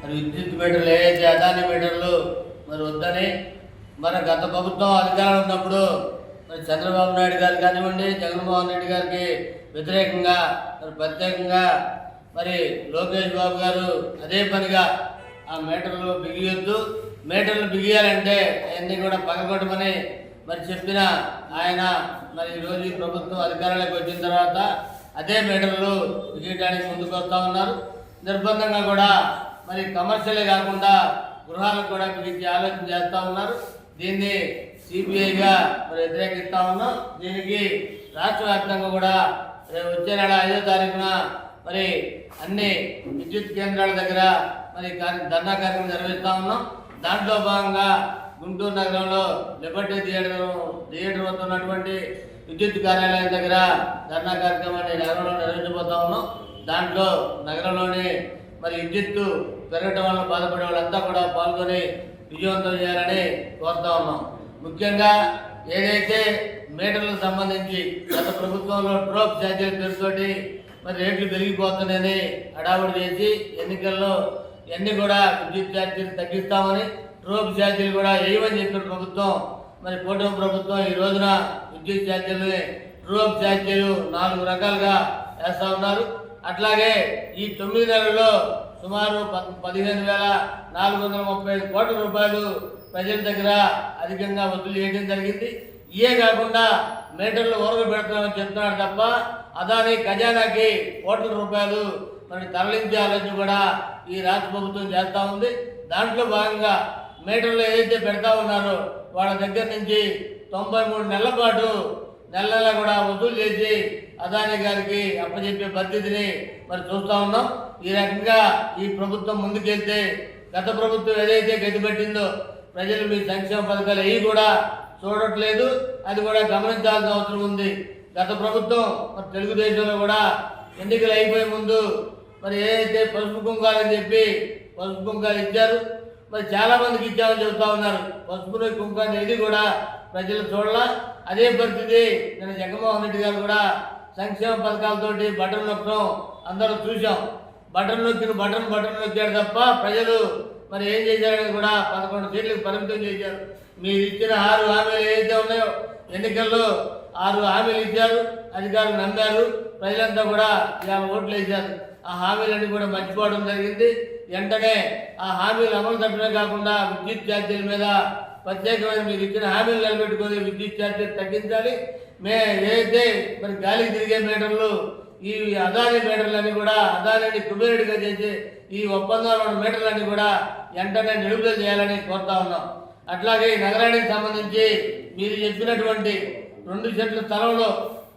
మరి విద్యుత్ మీటర్లు ఏదైతే అదాని మీటర్లు మరి వద్దని మరి గత ప్రభుత్వం అధికారంలో ఉన్నప్పుడు మరి చంద్రబాబు నాయుడు గారు కానివ్వండి జగన్మోహన్ రెడ్డి గారికి వ్యతిరేకంగా మరి ప్రత్యేకంగా మరి లోకేష్ బాబు గారు అదే పనిగా ఆ మీటర్లు బిగియొద్దు. మీటర్లు బిగియాలంటే అవన్నీ కూడా పగకొట్టమని మరి చెప్పిన ఆయన మరి ఈరోజు ప్రభుత్వం అధికారంలోకి వచ్చిన తర్వాత అదే మీటర్లు బిగించడానికి ముందుకు వస్తూ ఉన్నారు. నిర్బంధంగా కూడా మరి కమర్షియలే కాకుండా గృహాలకు కూడా బిగించే ఆలోచన చేస్తూ ఉన్నారు. దీన్ని సిబిఐగా మరి వ్యతిరేకిస్తూ ఉన్నాం. దీనికి రాష్ట్ర వ్యాప్తంగా కూడా రేపు వచ్చే నెల ఐదో తారీఖున మరి అన్ని విద్యుత్ కేంద్రాల దగ్గర మరి ధర్నా కార్యక్రమం నిర్వహిస్తూ ఉన్నాం. దాంట్లో భాగంగా గుంటూరు నగరంలో లిబర్టీ థియేటర్ థియేటర్ వద్ద ఉన్నటువంటి విద్యుత్ కార్యాలయం దగ్గర ధర్నా కార్యక్రమాన్ని నగరంలో నిర్వహించబోతా ఉన్నాం. దాంట్లో నగరంలోని మరి విద్యుత్తు పెరగటం వల్ల బాధపడే వాళ్ళంతా కూడా పాల్గొని విజయవంతం చేయాలని కోరుతా ఉన్నాం. ముఖ్యంగా ఏదైతే మీటర్లకు సంబంధించి గత ప్రభుత్వంలో డ్రోప్ ఛార్జీల పేరుతోటి మరి రేట్లు పెరిగిపోతున్నాయని హడావుడి చేసి ఎన్నికల్లో ఇవన్నీ కూడా విద్యుత్ ఛార్జీలు తగ్గిస్తామని డ్రోప్ ఛార్జీలు కూడా వేయమని చెప్పిన ప్రభుత్వం మరి కూటమి ప్రభుత్వం ఈ రోజున విద్యుత్ ఛార్జీలని డ్రోప్ ఛార్జీలు నాలుగు రకాలుగా వేస్తూ ఉన్నారు. అట్లాగే ఈ తొమ్మిది నెలల్లో సుమారు పదిహేను వేల నాలుగు వందల ముప్పై ఐదు కోట్ల రూపాయలు ప్రజల దగ్గర అధికంగా వసూలు చేయడం జరిగింది. ఇవే కాకుండా మీటర్లు ఓరగ పెడుతున్నామని చెప్తున్నాడు తప్ప అదాని ఖజానాకి కోట్ల రూపాయలు మరి తరలించే ఆలోచన కూడా ఈ రాష్ట్ర ప్రభుత్వం చేస్తూ ఉంది. దాంట్లో భాగంగా మీటర్లు ఏదైతే పెడతా ఉన్నారో వాళ్ళ దగ్గర నుంచి తొంభై మూడు నెలల పాటు నెల నెల కూడా వసూలు చేసి అదాని గారికి అప్పచెప్పే పద్ధతిని మరి చూస్తా ఉన్నాం. ఈ రకంగా ఈ ప్రభుత్వం ముందుకెళ్తే గత ప్రభుత్వం ఏదైతే గతిపెట్టిందో ప్రజలు మీ సంక్షేమ పథకాలు అవి కూడా చూడట్లేదు. అది కూడా గమనించాల్సిన అవసరం ఉంది. గత ప్రభుత్వం మరి తెలుగుదేశంలో కూడా ఎన్నికలు అయిపోయే ముందు మరి ఏదైతే పసుపు కుంకాలని చెప్పి పసుపు కుంకాలు ఇచ్చారు మరి చాలా మందికి ఇచ్చామని చెబుతా ఉన్నారు. పసుపుని కుంకాన్ని ఏది కూడా ప్రజలు చూడాల. అదే పరిస్థితి నేను జగన్మోహన్ రెడ్డి గారు కూడా సంక్షేమ పథకాలతోటి బటన్ నొక్కడం అందరూ చూసాం బటన్ నొక్కిన బటన్ బటన్ నొక్కాడు తప్ప ప్రజలు మరి ఏం చేశారని కూడా పదకొండు సీట్లకు పరిమితం చేశారు. మీరు ఇచ్చిన ఆరు హామీలు ఏదైతే ఉన్నాయో ఎన్నికల్లో ఆరు హామీలు ఇచ్చారు అధికారులు నమ్మారు ప్రజలంతా కూడా ఇవాళ ఓట్లు వేశారు. ఆ హామీలన్నీ కూడా మర్చిపోవడం జరిగింది. వెంటనే ఆ హామీలు అమలు తప్పడమే కాకుండా విద్యుత్ ఛార్జీల మీద ప్రత్యేకమైన మీరు ఇచ్చిన హామీలు నిలబెట్టుకొని విద్యుత్ ఛార్జీలు తగ్గించాలి. మే ఏదైతే మరి గాలికి తిరిగే మీటర్లు ఈ అదాని మీటర్లన్నీ కూడా అదానిని కుబేరుడిగా చేసి ఈ ఒప్పందాలు ఉన్న మీటర్లన్నీ కూడా వెంటనే నిలుపుదల చేయాలని కోరుతా ఉన్నాం. అట్లాగే ఈ నగరానికి సంబంధించి మీరు చెప్పినటువంటి రెండు సెంట్ల స్థలంలో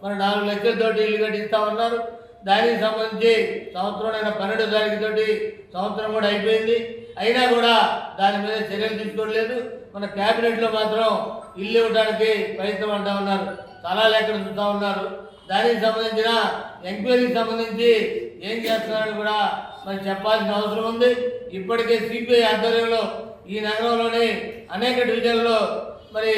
మరి నాలుగు లక్షలతోటి ఇల్లు కట్టిస్తా ఉన్నారు. దానికి సంబంధించి సంవత్సరం పన్నెండు తారీఖు తోటి సంవత్సరం కూడా అయిపోయింది. అయినా కూడా దాని మీద చర్యలు తీసుకోవట్లేదు మన క్యాబినెట్లో మాత్రం ఇల్లు ఇవ్వడానికి ప్రయత్నం అంటా ఉన్నారు. స్థలాలు ఎక్కడ చూస్తూ ఉన్నారు. దానికి సంబంధించిన ఎంక్వైరీకి సంబంధించి ఏం చేస్తున్నారని కూడా మరి చెప్పాల్సిన అవసరం ఉంది. ఇప్పటికే సిపిఐ ఆధ్వర్యంలో ఈ నగరంలోని అనేక డివిజన్లో మరి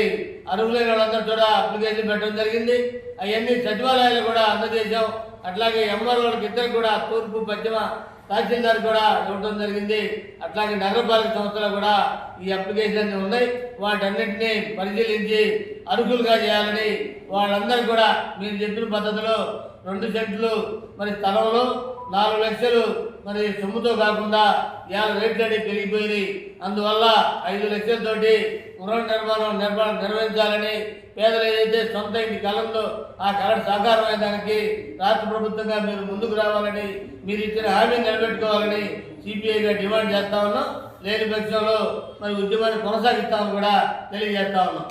అర్హులైన వాళ్ళందరూ కూడా అప్లికేషన్ పెట్టడం జరిగింది. అవన్నీ సచివాలయాలు కూడా అందజేశాం. అట్లాగే ఎంఆర్ఓలకు ఇద్దరు కూడా తూర్పు పశ్చిమ తహసీల్దార్ కూడా ఇవ్వడం జరిగింది. అట్లాగే నగరపాలక సంస్థలు కూడా ఈ అప్లికేషన్ ఉన్నాయి. వాటన్నింటినీ పరిశీలించి అర్హులుగా చేయాలని వాళ్ళందరూ కూడా మీరు చెప్పిన పద్ధతిలో రెండు సెంట్లు మరి స్థలంలో నాలుగు లక్షలు మరి సొమ్ముతో కాకుండా ఇవాళ రేట్లు అనేది పెరిగిపోయింది అందువల్ల ఐదు లక్షలతోటి గృహ నిర్మాణం నిర్మాణం నిర్వహించాలని పేదలు ఏదైతే సొంత ఇంటి కలంలో ఆ కళ సాకారమైన దానికి రాష్ట్ర ప్రభుత్వంగా మీరు ముందుకు రావాలని మీరు ఇచ్చిన హామీ నిలబెట్టుకోవాలని సిపిఐగా డిమాండ్ చేస్తా ఉన్నాం. లేని పక్షంలో మరి ఉద్యమాన్ని కొనసాగిస్తామని కూడా తెలియజేస్తా ఉన్నాం.